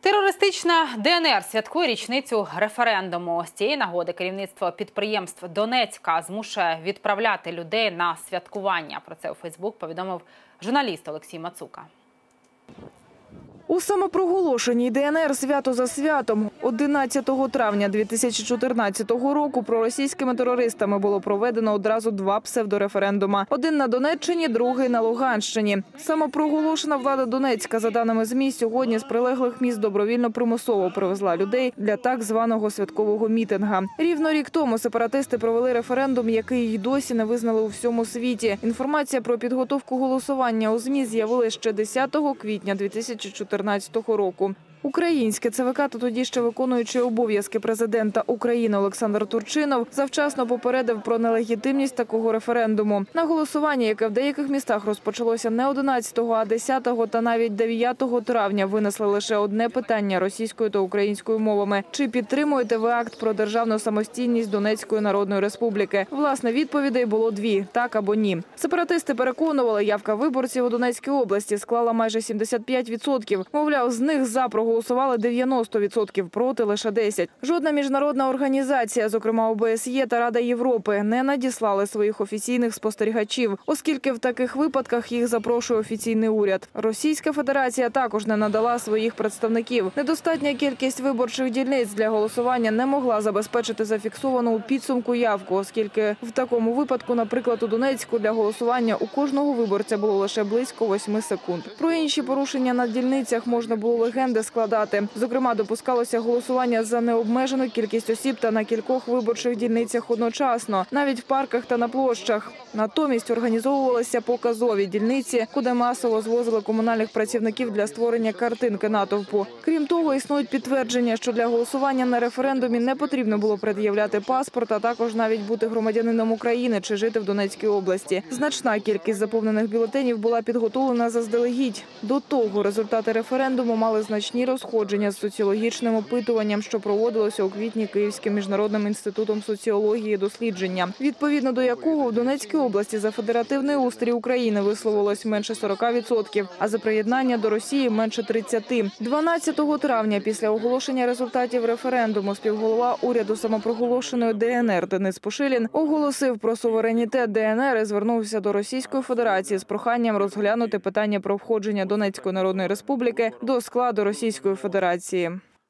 Терористична ДНР святкує річницю референдуму. З цієї нагоди керівництво підприємств Донецька змушує відправляти людей на святкування. Про це у Фейсбук повідомив журналіст Олексій Мацука. У самопроголошеній ДНР свято за святом 11 травня 2014 року проросійськими терористами було проведено одразу два псевдореферендума. Один на Донеччині, другий на Луганщині. Самопроголошена влада Донецька, за даними ЗМІ, сьогодні з прилеглих міст добровільно примусово привезла людей для так званого святкового мітинга. Рівно рік тому сепаратисти провели референдум, який й досі не визнали у всьому світі. Інформація про підготовку голосування у ЗМІ з'явилася ще 10 квітня 2014 року. Українське ЦВК та тоді ще виконуючий обов'язки президента України Олександр Турчинов завчасно попередив про нелегітимність такого референдуму. На голосування, яке в деяких містах розпочалося не 11, а 10 та навіть 9 травня, винесли лише одне питання російською та українською мовами: чи підтримуєте ви акт про державну самостійність Донецької народної республіки? Власне, відповідей було дві: так або ні. Сепаратисти переконували, явка виборців у Донецькій області склала майже 75%. Мовляв, з них за проголосували 90%, проти лише 10%. Жодна міжнародна організація, зокрема ОБСЄ та Рада Європи, не надіслали своїх офіційних спостерігачів, оскільки в таких випадках їх запрошує офіційний уряд. Російська Федерація також не надала своїх представників. Недостатня кількість виборчих дільниць для голосування не могла забезпечити зафіксовану у підсумку явку, оскільки в такому випадку, наприклад, у Донецьку для голосування у кожного виборця було лише близько 8 секунд. Про інші порушення на дільницях можна було легенди складати. Зокрема, допускалося голосування за необмежену кількість осіб та на кількох виборчих дільницях одночасно, навіть в парках та на площах. Натомість організовувалися показові дільниці, куди масово звозили комунальних працівників для створення картинки натовпу. Крім того, існують підтвердження, що для голосування на референдумі не потрібно було пред'являти паспорт, а також навіть бути громадянином України чи жити в Донецькій області. Значна кількість заповнених бюлетенів була підготовлена заздалегідь. До того результати референдуму мали значні розходження з соціологічним опитуванням, що проводилося у квітні Київським міжнародним інститутом соціології дослідження, відповідно до якого в Донецькій області за федеративний устрій України висловилось менше 40%, а за приєднання до Росії менше 30%. 12 травня після оголошення результатів референдуму співголова уряду самопроголошеної ДНР Денис Пошилін оголосив про суверенітет ДНР і звернувся до Російської Федерації з проханням розглянути питання про входження Донецької народної республіки до складу Російської Федерації.